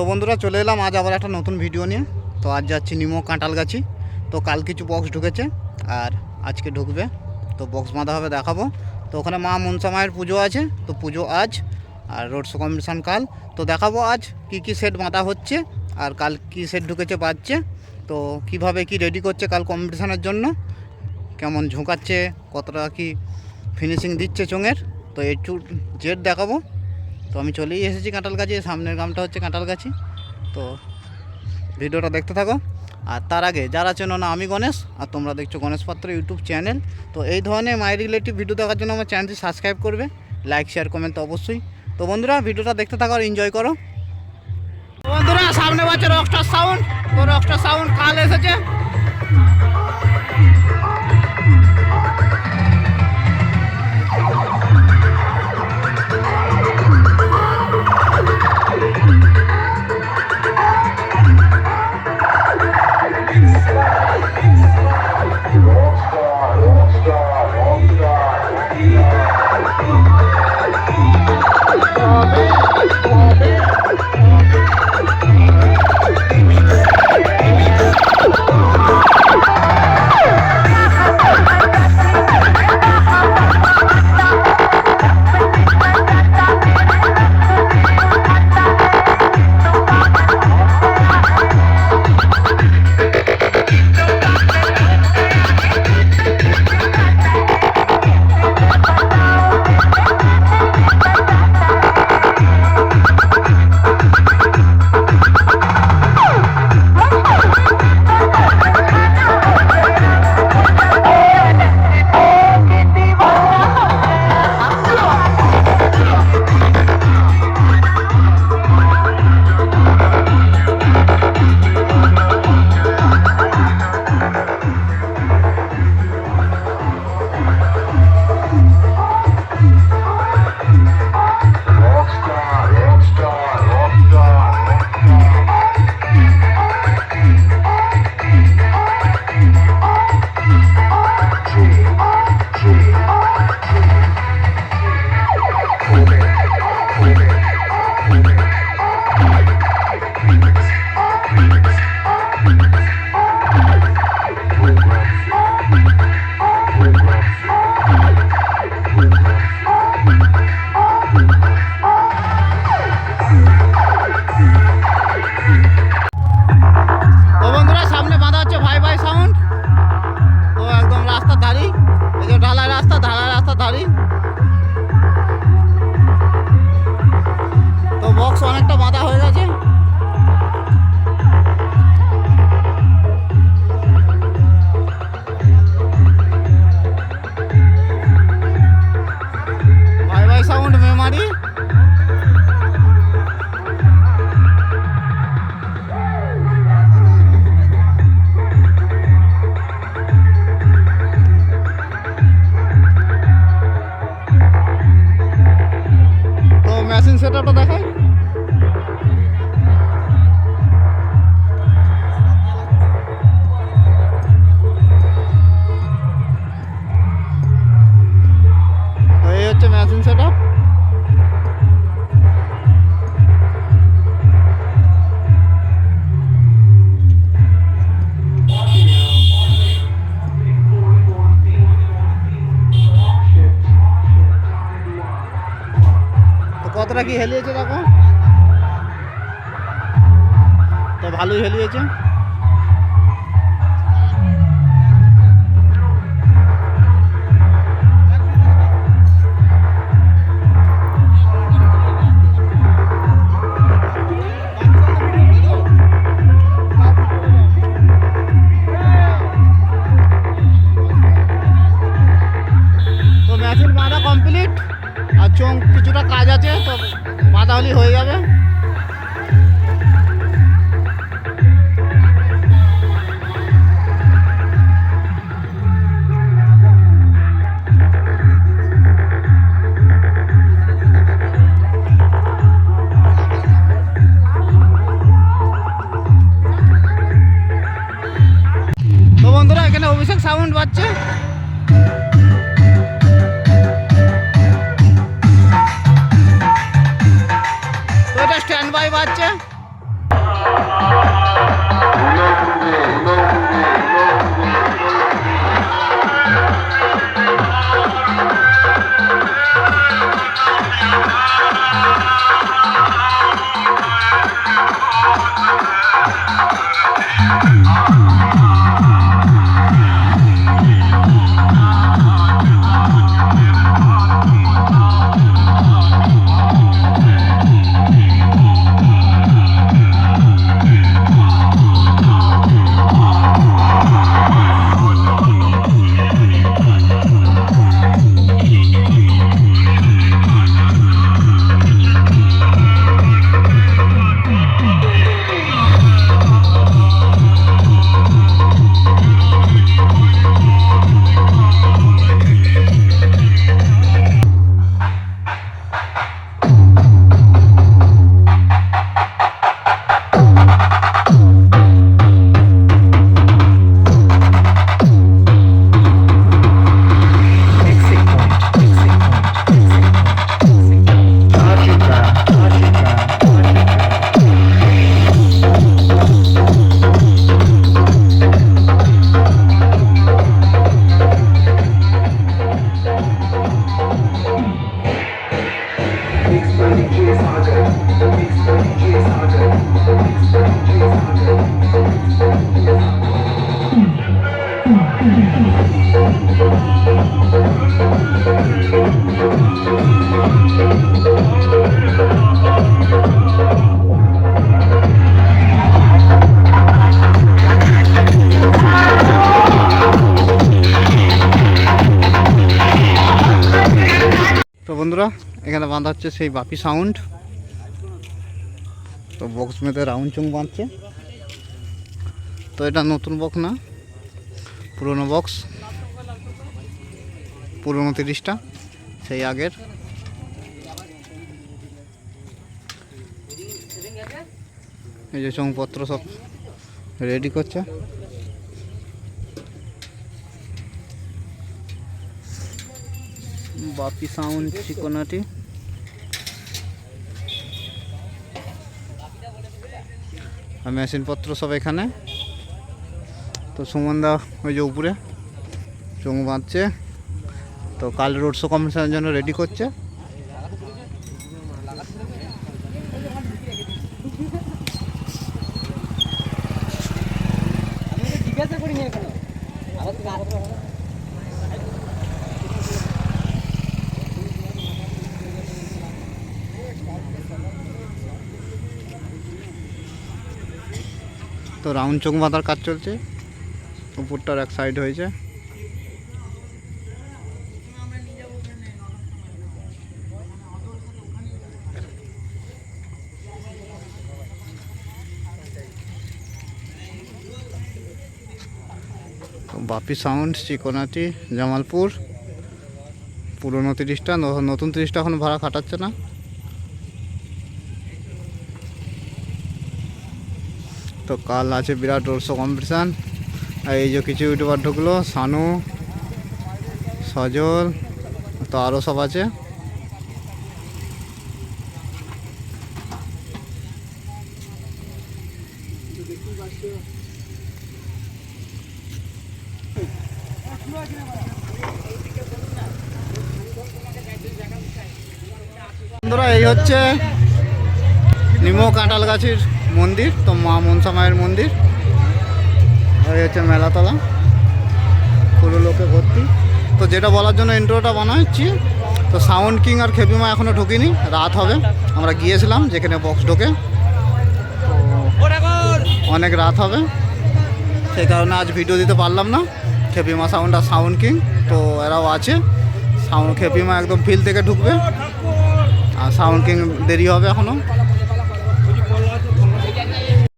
তো বন্ধুরা চলে এলাম, আজ আবার একটা নতুন ভিডিও নিয়ে। তো আজ যাচ্ছি নিমো কাঁঠাল গাছি তো কাল কিছু বক্স ঢুকেছে, আর আজকে ঢুকবে। তো বক্স বাঁধা হবে, দেখাবো। তো ওখানে মা মনসা মায়ের পুজো আছে, তো পুজো আজ, আর রোড শো কম্পিটিশান কাল। তো দেখাবো আজ কি কি সেট বাঁধা হচ্ছে, আর কাল কি সেট ঢুকেছে বাজছে তো কীভাবে কি রেডি করছে কাল কম্পিটিশানের জন্য, কেমন ঝুঁকাচ্ছে, কতটা কি ফিনিশিং দিচ্ছে চোঙের, তো এ টু জেড দেখাবো। তো আমি চলেই এসেছি কাঁঠালগাছি, সামনের গ্রামটা হচ্ছে কাঁঠালগাছি। তো ভিডিওটা দেখতে থাকো। আর তার আগে যারা চেনো না, আমি গণেশ, আর তোমরা দেখছ গণেশ পাত্র ইউটিউব চ্যানেল। তো এই ধরনের মাই রিলেটিভ ভিডিও দেখার জন্য আমার চ্যানেলটি সাবস্ক্রাইব করবে, লাইক, শেয়ার, কমেন্ট তো অবশ্যই। তো বন্ধুরা, ভিডিওটা দেখতে থাকো আর এনজয় করো। বন্ধুরা, সামনে পাচ্ছে রকস্টার সাউন্ড তো রকস্টার সাউন্ড কাল এসেছে। কতটা কি হেলিয়েছে দেখো? তো ভালোই হেলিয়েছে। হলেই হয়ে যাবে। এখানে সাউন্ড বাজছে বন্ধুরা, এখানে বাঁধা হচ্ছে সেই বাপি সাউন্ড তো বক্স মেতে রাউন্ড চুং বাঁধছে। তো এটা নতুন বক্স না, পুরনো বক্স পুরনো তিরিশটা, সেই আগের। এই যে চংপত্র সব রেডি করছে। বাপি সাউন্ড চিকোনাটি আর মেশিনপত্র সব এখানে। তো সুমনদা ওই যে উপরে চোখ বাঁধছে। তো কাল রোড শো কম্পিটিশনের জন্য রেডি করছে। জিজ্ঞাসা তো রাউন্ড চোখ বাঁধার কাজ চলছে। উপরটার এক সাইড হয়েছে। বাপি সাউন্ড চিকোনাটি, জামালপুর। পুরনো তিরিশটা নতুন তিরিশটা এখন ভাড়া খাটাচ্ছে না। তো কাল আছে বিরাট রোড কম্পিটিশান আর এই যে কিছু ইউটিউবার ঢুকলো, সানু, সজল, তো আরও সব আছে। এই হচ্ছে নিমো কাঁঠাল গাছের মন্দির, তো মা মনসা মায়ের মন্দির। আর হচ্ছে মেলাতলা, পুরো লোকে ভর্তি। তো যেটা বলার জন্য ইন্ট্রোটা বানাচ্ছি, তো সাউন্ড কিং আর খেপিমা এখনও ঢুকিনি, রাত হবে। আমরা গিয়েছিলাম যেখানে বক্স ঢোকে। অনেক রাত হবে। সেই কারণে আজ ভিডিও দিতে পারলাম না। খেপিমা সাউন্ড আর সাউন্ড কিং, তো এরাও আছে। সাউন্ড খেপিমা একদম ফিল থেকে ঢুকবে। আর সাউন্ড কিং দেরি হবে এখনও